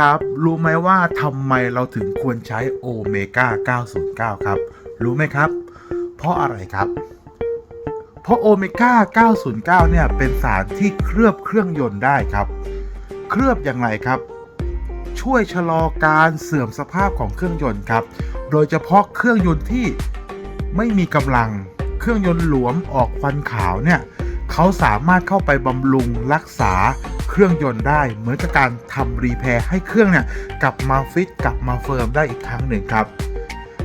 ครับ รู้ไหมว่าทำไมเราถึงควรใช้โอเมก้า 909 ครับ รู้ไหมครับ เพราะอะไรครับ เพราะโอเมก้า 909 เนี่ย เป็นสารที่เคลือบเครื่องยนต์ได้ครับ เคลือบอย่างไรครับ ช่วยชะลอการเสื่อมสภาพของเครื่องยนต์ครับ โดยเฉพาะเครื่องยนต์ที่ไม่มีกำลัง เครื่องยนต์หลวมออกควันขาวเนี่ย เขาสามารถเข้าไปบำรุงรักษา เครื่องยนต์ได้ เหมือนกับการทำรีแพร์ให้เครื่องเนี่ยกลับมาฟิตกลับมาเฟิร์มได้อีกครั้งหนึ่งครับ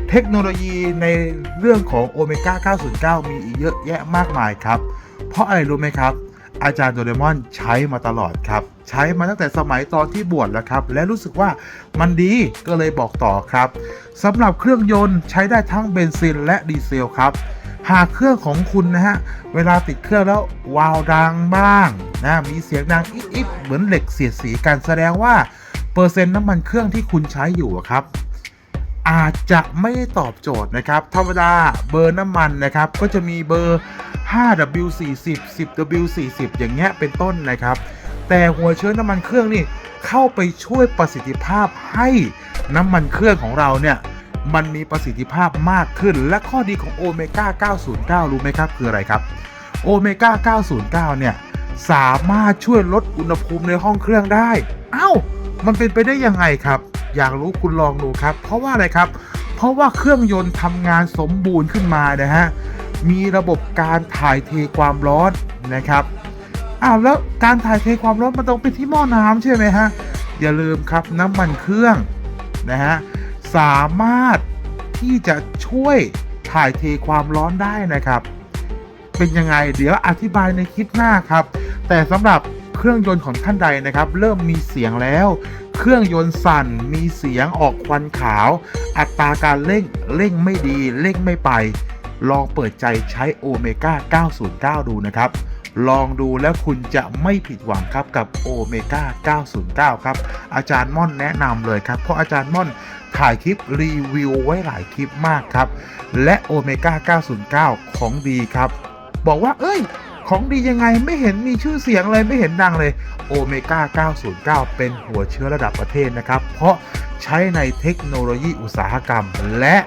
เทคโนโลยีในเรื่องของโอเมก้า909 มีอีกเยอะแยะมากมายครับ เพราะอะไรรู้ไหมครับ อาจารย์โดเรมอนใช้มาตลอดครับ ใช้มาตั้งแต่สมัยตอนที่บวชแล้วครับ และรู้สึกว่ามันดีก็เลยบอกต่อครับสำหรับเครื่องยนต์ใช้ได้ทั้งเบนซินและดีเซลครับหากเครื่องของคุณนะฮะ เวลาติดเครื่องแล้ววาวดังบ้าง นะมีเสียงดังอิดๆเหมือนเหล็กเสียดสีกันแสดงว่า เปอร์เซ็นต์น้ำมันเครื่องที่คุณใช้อยู่ครับ อาจจะไม่ได้ตอบโจทย์นะครับ ธรรมดาเบอร์น้ำมันนะครับ ก็จะมีเบอร์ 5W40 10W40 อย่างเงี้ยเป็นต้นนะครับ แต่หัวเชื้อน้ำมันเครื่องนี่เข้าไปช่วยประสิทธิภาพให้น้ำมันเครื่องของเราเนี่ยมันมีประสิทธิภาพมากขึ้น และข้อดีของโอเมก้า909 รู้ไหมครับ คืออะไรครับ โอเมก้า909 เนี่ย สามารถช่วยลดอุณหภูมิในห้องเครื่องได้ เอ้า มันเป็นไปได้ยังไงครับ อยากรู้คุณลองดูครับ เพราะว่าอะไรครับ เพราะว่าเครื่องยนต์ทำงานสมบูรณ์ขึ้นมานะฮะ มีระบบการถ่ายเทความร้อนนะครับอ้าวแล้วการถ่ายเทความร้อนมันต้องไปที่หม้อน้ำใช่ไหมฮะ อย่าลืมครับน้ำมันเครื่องนะฮะสามารถที่จะช่วยถ่ายเทความร้อนได้นะครับ เป็นยังไงเดี๋ยวอธิบายในคลิปหน้าครับ แต่สำหรับเครื่องยนต์ของท่านใดนะครับ เริ่มมีเสียงแล้ว เครื่องยนต์สั่นมีเสียงออกควันขาว อัตราการเร่งเร่งไม่ดีเร่งไม่ไป ลองเปิดใจใช้โอเมก้า909 ดูนะครับ ลองดูแล้วคุณจะไม่ผิดหวังครับกับโอเมก้า909 ครับ อาจารย์ม่อนแนะนำเลยครับ เพราะอาจารย์ม่อนถ่ายคลิปรีวิวไว้หลายคลิปมากครับ และโอเมก้า909 ของดีครับ บอกว่าเอ้ย ของดียังไงไม่เห็นมีชื่อเสียงเลยไม่เห็นดังเลยโอเมก้า 909 เป็นหัวเชื้อระดับประเทศนะครับ เพราะใช้ในเทคโนโลยีอุตสาหกรรม และ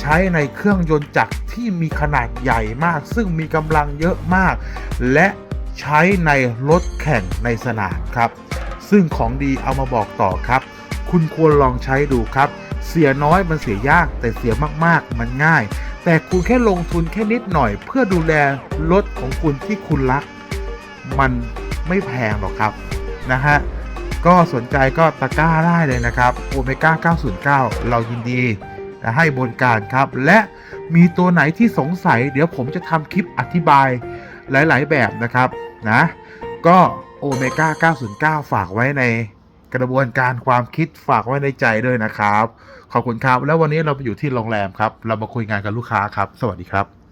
ใช้ในเครื่องยนต์จักรที่มีขนาดใหญ่มาก ซึ่งมีกำลังเยอะมาก และใช้ในรถแข่งในสนามครับ ซึ่งของดีเอามาบอกต่อครับ คุณควรลองใช้ดูครับ เสียน้อยมันเสียยากแต่เสียมากๆมันง่าย แต่คุณแค่ลงทุนแค่นิดหน่อย เพื่อดูแลรถของคุณที่คุณรัก มันไม่แพงหรอกครับนะฮะก็สนใจก็ตะก้าได้เลยนะครับโอเมก้า 909 เรายินดีจะให้บริการครับ และมีตัวไหนที่สงสัย เดี๋ยวผมจะทำคลิปอธิบายหลาย ๆ แบบนะครับนะก็โอเมก้า 909 ฝากไว้ใน กระบวนการความคิดฝากไว้ในใจด้วยนะครับ ขอบคุณครับ แล้ววันนี้เราไปอยู่ที่โรงแรมครับ เรามาคุยงานกับลูกค้าครับ สวัสดีครับ